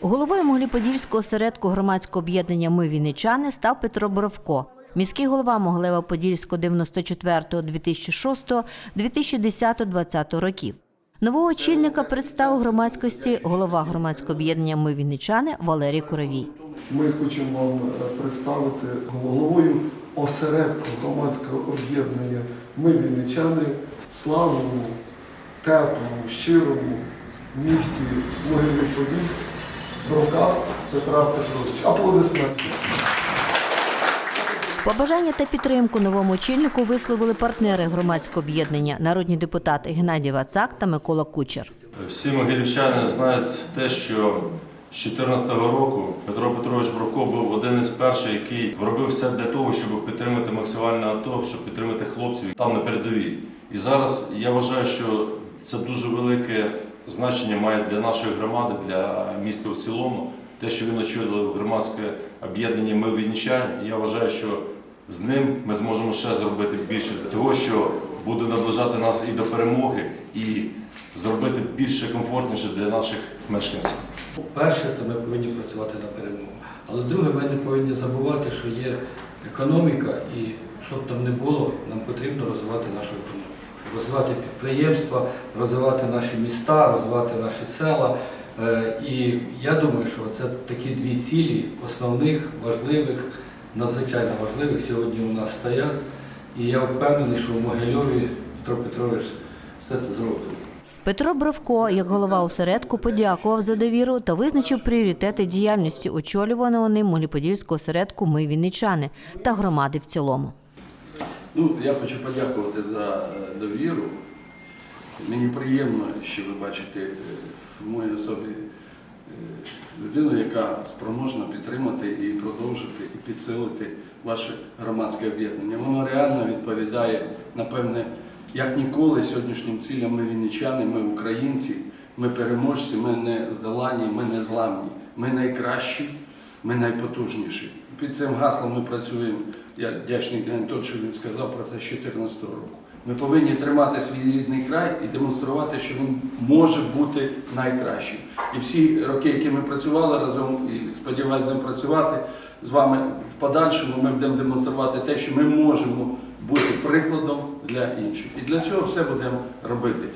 Головою Могилів-Подільського осередку громадського об'єднання Ми Вінничани став Петро Боровко. Міський голова Могилева-Подільського 94-2006, 2010-2020 років. Нового очільника представив громадськості голова громадського об'єднання Ми Вінничани Валерій Куровій. Ми хочемо вам е, представити головою осередку громадського об'єднання Ми Вінничани славному, теплому, щирому місті Могилів-Подільськ Брока Петра Петровича. Аплодисменти. Побажання та підтримку новому очільнику висловили партнери громадського об'єднання, народні депутати Геннадій Вацак та Микола Кучер. Всі могилівчани знають те, що з 2014 року Петро Петрович Бровко був один із перших, який робив все для того, щоб підтримати максимальне АТО, щоб підтримати хлопців там на передовій. І зараз я вважаю, що це дуже велике значення має для нашої громади, для міста в цілому. Те, що він очолив громадське об'єднання Ми Вінничані, я вважаю, що з ним ми зможемо ще зробити більше того, що буде наближати нас і до перемоги, і зробити більше комфортніше для наших мешканців. Перше, це ми повинні працювати на перемогу. Але друге, ми не повинні забувати, що є економіка, і щоб там не було, нам потрібно розвивати нашу економіку. Розвивати підприємства, розвивати наші міста, розвивати наші села. Е, І я думаю, що це такі дві цілі, основних, важливих, надзвичайно важливих сьогодні у нас стоять. І я впевнений, що в Могильові Петро Петрович все це зробить. Петро Бровко, як голова осередку, подякував за довіру та визначив пріоритети діяльності очолюваного ним Могилів-Подільського осередку Ми Вінничани та громади в цілому. Ну, я хочу подякувати за е, довіру. Мені приємно, що ви бачите е, в моїй особі е, людину, яка спроможна підтримати і продовжити і підсилити ваше громадське об'єднання. Воно реально відповідає, напевне, як ніколи сьогоднішнім цілям ми вінничани, ми українці, ми переможці, ми не здолані, ми не зламні, ми найкращі, ми найпотужніші. Під цим гаслом ми працюємо. Я вдячний Анатолію, що він сказав про це з 2014 року. Ми повинні тримати свій рідний край і демонструвати, що він може бути найкращим. І всі роки, які ми працювали разом, і сподіваюся, працювати з вами в подальшому, ми будемо демонструвати те, що ми можемо бути прикладом для інших. І для цього все будемо робити.